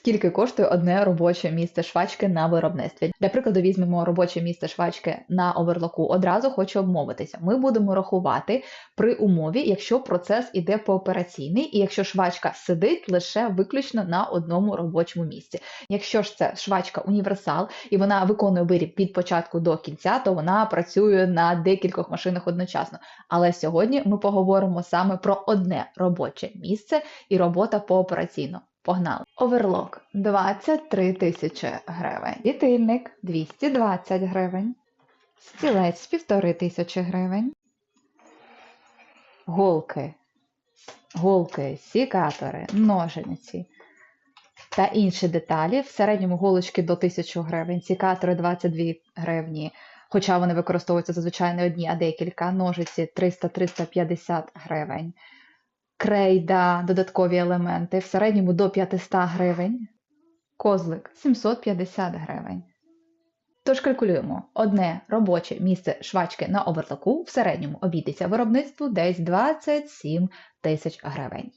Скільки коштує одне робоче місце швачки на виробництві? Для прикладу, візьмемо робоче місце швачки на оверлоку. Одразу хочу обмовитися. Ми будемо рахувати при умові, якщо процес іде поопераційний, і якщо швачка сидить лише виключно на одному робочому місці. Якщо ж це швачка універсал і вона виконує виріб від початку до кінця, то вона працює на декількох машинах одночасно. Але сьогодні ми поговоримо саме про одне робоче місце і робота поопераційно. Погнали. Оверлок 23 тисячі гривень. Вітильник 220 гривень. Стілець 1,5 тисячі гривень. Голки. Голки, сікатори, ножиці та інші деталі. В середньому голочки до 1000 гривень, сікатори 22 гривні. Хоча вони використовуються зазвичай не одні, а декілька. Ножиці 300-350 гривень крейда, додаткові елементи в середньому до 500 гривень, козлик 750 гривень. Тож калькулюємо, одне робоче місце швачки на оверлоку в середньому обійдеться виробництву десь 27 тисяч гривень.